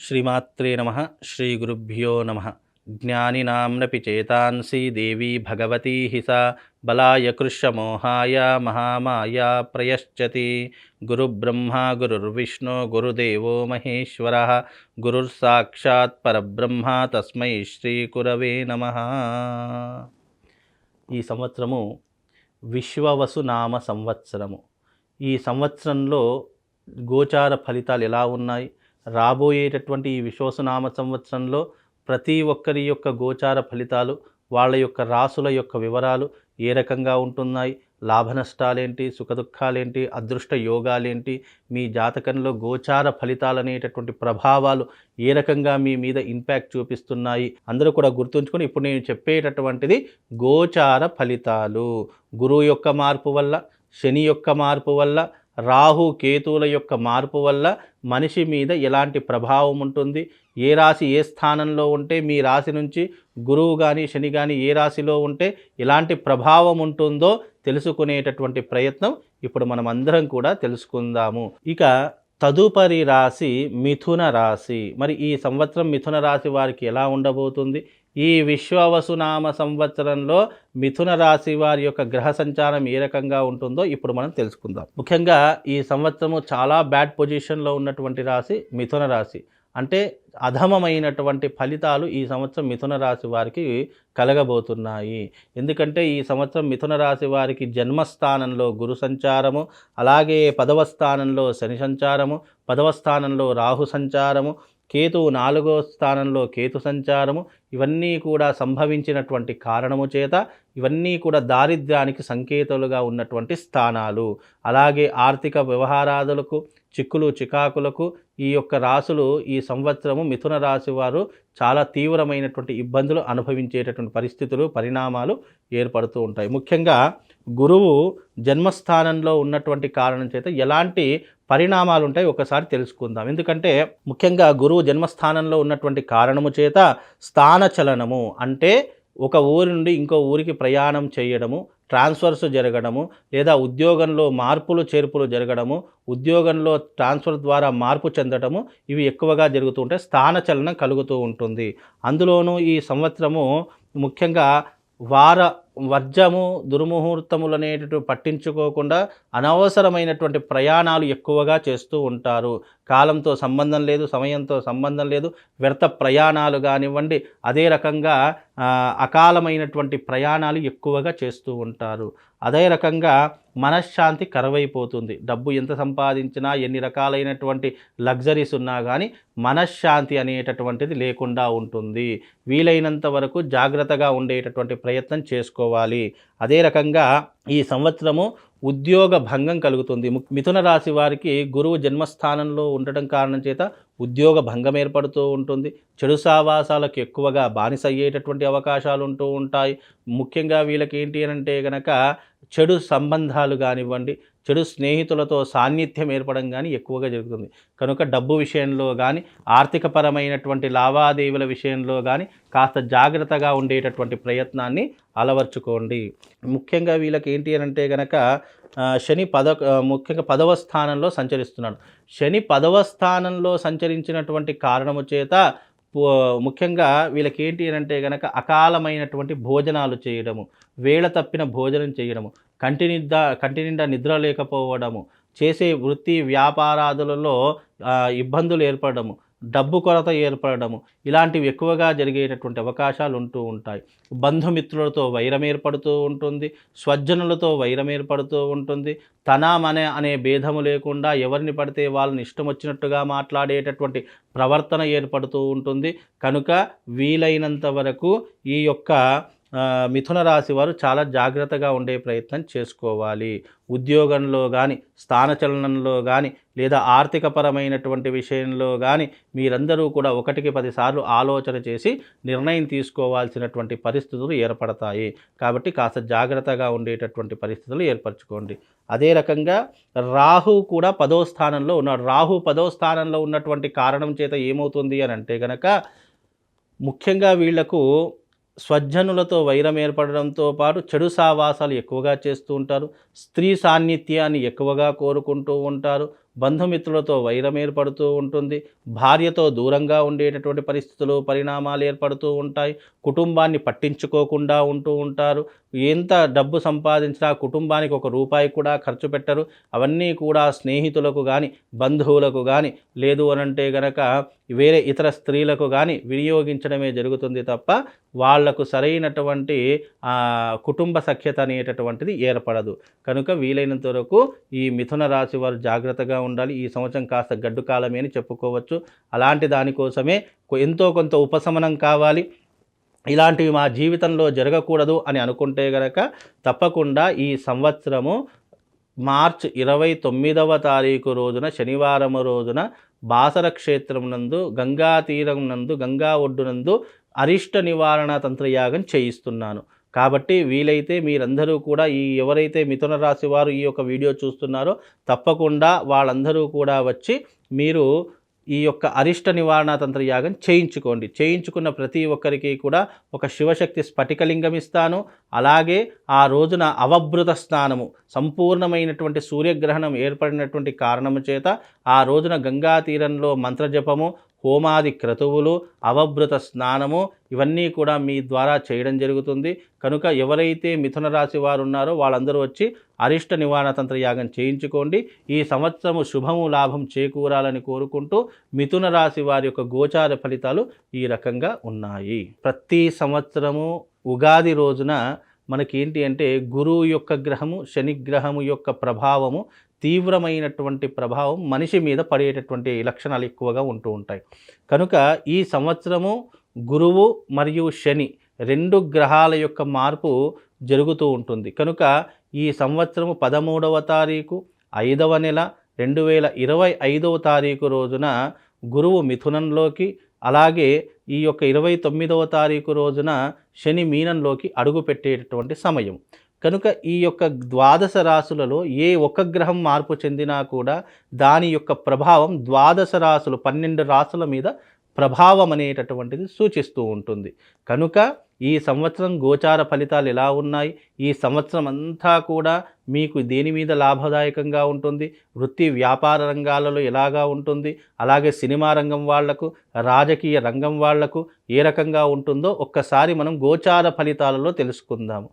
శ్రీమాత్రే నమ శ్రీ గురుభ్యో నమ. జ్ఞానినాంనపి చేతాంసి దేవీ భగవతీ సా బలాయ కృష్యమోహాయ మహామాయ ప్రయశ్చతి. గురుబ్రహ్మ గురుర్విష్ణు గురుదేవో మహేశ్వర. గురుర్సాక్షాత్ పరబ్రహ్మ తస్మై శ్రీకురవే నమ. ఈ సంవత్సరము విశ్వవసు నామ సంవత్సరము. ఈ సంవత్సరంలో గోచార ఫలితాలు ఎలా ఉన్నాయి? రాబోయేటటువంటి ఈ విశ్వసనామ సంవత్సరంలో ప్రతి ఒక్కరి యొక్క గోచార ఫలితాలు వాళ్ళ యొక్క రాసుల యొక్క వివరాలు ఏ రకంగా ఉంటున్నాయి? లాభ నష్టాలేంటి? సుఖదుఖాలేంటి అదృష్ట యోగాలేంటి? మీ జాతకంలో గోచార ఫలితాలు అనేటటువంటి ప్రభావాలు ఏ రకంగా మీ మీద ఇంపాక్ట్ చూపిస్తున్నాయి? అందరూ కూడా గుర్తుంచుకొని ఇప్పుడు నేను చెప్పేటటువంటిది గోచార ఫలితాలు. గురువు యొక్క మార్పు వల్ల శని యొక్క మార్పు వల్ల రాహు కేతువుల యొక్క మార్పు వల్ల మనిషి మీద ఎలాంటి ప్రభావం ఉంటుంది? ఏ రాశి ఏ స్థానంలో ఉంటే మీ రాశి నుంచి గురువు కానీ శని కానీ ఏ రాశిలో ఉంటే ఎలాంటి ప్రభావం ఉంటుందో తెలుసుకునేటటువంటి ప్రయత్నం ఇప్పుడు మనం అందరం కూడా తెలుసుకుందాము. ఇక తదుపరి రాశి మిథున రాశి. మరి ఈ సంవత్సరం మిథున రాశి వారికి ఎలా ఉండబోతుంది? ఈ విశ్వవసునామ సంవత్సరంలో మిథున రాశి వారి యొక్క గ్రహ సంచారం ఏ రకంగా ఉంటుందో ఇప్పుడు మనం తెలుసుకుందాం. ముఖ్యంగా ఈ సంవత్సరము చాలా బ్యాడ్ పొజిషన్లో ఉన్నటువంటి రాశి మిథున రాశి. అంటే అధమమైనటువంటి ఫలితాలు ఈ సంవత్సరం మిథున రాశి వారికి కలగబోతున్నాయి. ఎందుకంటే ఈ సంవత్సరం మిథున రాశి వారికి జన్మస్థానంలో గురు సంచారము అలాగే పదవ స్థానంలో శని సంచారము పదవ స్థానంలో రాహు సంచారము కేతువు నాలుగో స్థానంలో కేతు సంచారము ఇవన్నీ కూడా సంభవించినటువంటి కారణము చేత ఇవన్నీ కూడా దారిద్ర్యానికి సంకేతాలుగా ఉన్నటువంటి స్థానాలు. అలాగే ఆర్థిక వ్యవహారాదులకు చిక్కులు చికాకులకు ఈ యొక్క రాసులు ఈ సంవత్సరము మిథున రాశి వారు చాలా తీవ్రమైనటువంటి ఇబ్బందులు అనుభవించేటటువంటి పరిస్థితులు పరిణామాలు ఏర్పడుతూ ఉంటాయి. ముఖ్యంగా గురువు జన్మస్థానంలో ఉన్నటువంటి కారణం చేత ఎలాంటి పరిణామాలు ఉంటాయి ఒకసారి తెలుసుకుందాం. ఎందుకంటే ముఖ్యంగా గురువు జన్మస్థానంలో ఉన్నటువంటి కారణము చేత స్థాన చలనము అంటే ఒక ఊరి నుండి ఇంకో ఊరికి ప్రయాణం చేయడము ట్రాన్స్ఫర్స్ జరగడము లేదా ఉద్యోగంలో మార్పులు చేర్పులు జరగడము ఉద్యోగంలో ట్రాన్స్ఫర్ ద్వారా మార్పు చెందడము ఇవి ఎక్కువగా జరుగుతూ ఉంటాయి స్థాన చలనం కలుగుతూ ఉంటుంది. అందులోనూ ఈ సంవత్సరము ముఖ్యంగా వార వర్జము దుర్ముహూర్తములు అనేటటువంటి పట్టించుకోకుండా అనవసరమైనటువంటి ప్రయాణాలు ఎక్కువగా చేస్తూ ఉంటారు. కాలంతో సంబంధం లేదు సమయంతో సంబంధం లేదు వ్యర్థ ప్రయాణాలు కానివ్వండి అదే రకంగా అకాలమైనటువంటి ప్రయాణాలు ఎక్కువగా చేస్తూ ఉంటారు. అదే రకంగా మనశ్శాంతి కరువైపోతుంది. డబ్బు ఎంత సంపాదించినా ఎన్ని రకాలైనటువంటి లగ్జరీస్ ఉన్నా కానీ మనశ్శాంతి అనేటటువంటిది లేకుండా ఉంటుంది. వీలైనంత వరకు జాగ్రత్తగా ఉండేటటువంటి ప్రయత్నం చేసుకోవాలి. అదే రకంగా ఈ సంవత్సరము ఉద్యోగ భంగం కలుగుతుంది. మిథున రాశి వారికి గురువు జన్మస్థానంలో ఉండటం కారణం చేత ఉద్యోగ భంగం ఏర్పడుతూ ఉంటుంది. చెడు సావాసాలకు ఎక్కువగా బానిస అయ్యేటటువంటి అవకాశాలు ఉంటూ ఉంటాయి. ముఖ్యంగా వీళ్ళకి ఏంటి అంటే కనుక చెడు సంబంధాలు కానివ్వండి చెడు స్నేహితులతో సాన్నిధ్యం ఏర్పడడం కానీ ఎక్కువగా జరుగుతుంది. కనుక డబ్బు విషయంలో కానీ ఆర్థికపరమైనటువంటి లావాదేవీల విషయంలో కానీ కాస్త జాగ్రత్తగా ఉండేటటువంటి ప్రయత్నాన్ని అలవర్చుకోండి. ముఖ్యంగా వీళ్ళకి ఏంటి అని అంటే కనుక శని పద ముఖ్యంగా పదవ స్థానంలో సంచరిస్తున్నాడు. శని పదవ స్థానంలో సంచరించినటువంటి కారణము చేత ముఖ్యంగా వీళ్ళకి ఏంటి అని అంటే కనుక అకాలమైనటువంటి భోజనాలు చేయడము వేళ తప్పిన భోజనం చేయడము కంటి నిద్ర కంటి నిండా నిద్ర లేకపోవడము చేసే వృత్తి వ్యాపారాదులలో ఇబ్బందులు ఏర్పడము. డబ్బు కొరత ఏర్పడము. ఇలాంటివి ఎక్కువగా జరిగేటటువంటి అవకాశాలు ఉంటూ ఉంటాయి. బంధుమిత్రులతో వైరం ఏర్పడుతూ ఉంటుంది. స్వజ్జనులతో వైరం ఏర్పడుతూ ఉంటుంది. తన మనే అనే భేదము లేకుండా ఎవరిని పడితే వాళ్ళని ఇష్టం వచ్చినట్టుగా మాట్లాడేటటువంటి ప్రవర్తన ఏర్పడుతూ ఉంటుంది. కనుక వీలైనంత వరకు ఈ యొక్క మిథున రాశి వారు చాలా జాగ్రత్తగా ఉండే ప్రయత్నం చేసుకోవాలి. ఉద్యోగంలో కానీ స్థానచలనంలో కానీ లేదా ఆర్థికపరమైనటువంటి విషయంలో కానీ మీరందరూ కూడా ఒకటికి పదిసార్లు ఆలోచన చేసి నిర్ణయం తీసుకోవాల్సినటువంటి పరిస్థితులు ఏర్పడతాయి. కాబట్టి కాస్త జాగ్రత్తగా ఉండేటటువంటి పరిస్థితులు ఏర్పరచుకోండి. అదే రకంగా రాహు కూడా పదో స్థానంలో ఉన్నాడు. రాహు పదో స్థానంలో ఉన్నటువంటి కారణం చేత ఏమవుతుంది అని అంటే కనుక ముఖ్యంగా వీళ్ళకు స్వజ్జనులతో వైరం ఏర్పడడంతో పాటు చెడు సావాసాలు ఎక్కువగా చేస్తూ ఉంటారు. స్త్రీ సాన్నిధ్యాన్ని ఎక్కువగా కోరుకుంటూ ఉంటారు. బంధుమిత్రులతో వైరం ఏర్పడుతూ ఉంటుంది. భార్యతో దూరంగా ఉండేటటువంటి పరిస్థితులు పరిణామాలు ఏర్పడుతూ ఉంటాయి. కుటుంబాన్ని పట్టించుకోకుండా ఉంటూ ఉంటారు. ఎంత డబ్బు సంపాదించినా కుటుంబానికి ఒక రూపాయి కూడా ఖర్చు పెట్టరు. అవన్నీ కూడా స్నేహితులకు కానీ బంధువులకు కానీ లేదు అనంటే గనక వేరే ఇతర స్త్రీలకు కానీ వినియోగించడమే జరుగుతుంది తప్ప వాళ్ళకు సరైనటువంటి కుటుంబ సఖ్యత అనేటటువంటిది ఏర్పడదు. కనుక వీలైనంత వరకు ఈ మిథున రాశి వారు జాగ్రత్తగా ఉండాలి. ఈ సంవత్సరం కాస్త గడ్డు కాలమే అని చెప్పుకోవచ్చు. అలాంటి దానికోసమే ఎంతో కొంత ఉపశమనం కావాలి. ఇలాంటివి మా జీవితంలో జరగకూడదు అని అనుకుంటే గనక తప్పకుండా ఈ సంవత్సరము మార్చ్ ఇరవై తొమ్మిదవ తారీఖు రోజున శనివారం రోజున బాసర క్షేత్రం నందు గంగా తీరం నందు గంగా ఒడ్డునందు అరిష్ట నివారణ తంత్రయాగం చేయిస్తున్నాను. కాబట్టి వీలైతే మీరందరూ కూడా ఈ ఎవరైతే మిథున రాశి వారు ఈ యొక్క వీడియో చూస్తున్నారో తప్పకుండా వాళ్ళందరూ కూడా వచ్చి మీరు ఈ యొక్క అరిష్ట నివారణ తంత్ర యాగం చేయించుకోండి. చేయించుకున్న ప్రతి ఒక్కరికి కూడా ఒక శివశక్తి స్ఫటికలింగం ఇస్తాను. అలాగే ఆ రోజున అవభృత స్నానము సంపూర్ణమైనటువంటి సూర్యగ్రహణం ఏర్పడినటువంటి కారణము చేత ఆ రోజున గంగా తీరంలో మంత్రజపము హోమాది క్రతువులు అవభృత స్నానము ఇవన్నీ కూడా మీ ద్వారా చేయడం జరుగుతుంది. కనుక ఎవరైతే మిథున రాశి వారు ఉన్నారో వాళ్ళందరూ వచ్చి అరిష్ట నివారణ తంత్ర యాగం చేయించుకోండి. ఈ సంవత్సరము శుభము లాభం చేకూరాలని కోరుకుంటూ మిథున రాశి వారి యొక్క గోచార ఫలితాలు ఈ రకంగా ఉన్నాయి. ప్రతి సంవత్సరము ఉగాది రోజున మనకేంటి అంటే గురువు యొక్క గ్రహము శని గ్రహము యొక్క ప్రభావము తీవ్రమైనటువంటి ప్రభావం మనిషి మీద పడేటటువంటి లక్షణాలు ఎక్కువగా ఉంటూ ఉంటాయి. కనుక ఈ సంవత్సరము గురువు మరియు శని రెండు గ్రహాల యొక్క మార్పు జరుగుతూ ఉంటుంది. కనుక ఈ సంవత్సరము పదమూడవ తారీఖు ఐదవ నెల రెండు వేల ఇరవై ఐదవ తారీఖు రోజున గురువు మిథునంలోకి అలాగే ఈ యొక్క ఇరవై తొమ్మిదవ తారీఖు రోజున శని మీనంలోకి అడుగు పెట్టేటటువంటి సమయం. కనుక ఈ యొక్క ద్వాదశ రాసులలో ఏ ఒక్క గ్రహం మార్పు చెందినా కూడా దాని యొక్క ప్రభావం ద్వాదశ రాసులు పన్నెండు రాసుల మీద ప్రభావం అనేటటువంటిది సూచిస్తూ ఉంటుంది. కనుక ఈ సంవత్సరం గోచార ఫలితాలు ఎలా ఉన్నాయి? ఈ సంవత్సరం అంతా కూడా మీకు దేని మీద లాభదాయకంగా ఉంటుంది? వృత్తి వ్యాపార రంగాలలో ఎలాగా ఉంటుంది? అలాగే సినిమా రంగం వాళ్ళకు రాజకీయ రంగం వాళ్ళకు ఏ రకంగా ఉంటుందో ఒక్కసారి మనం గోచార ఫలితాలలో తెలుసుకుందాము.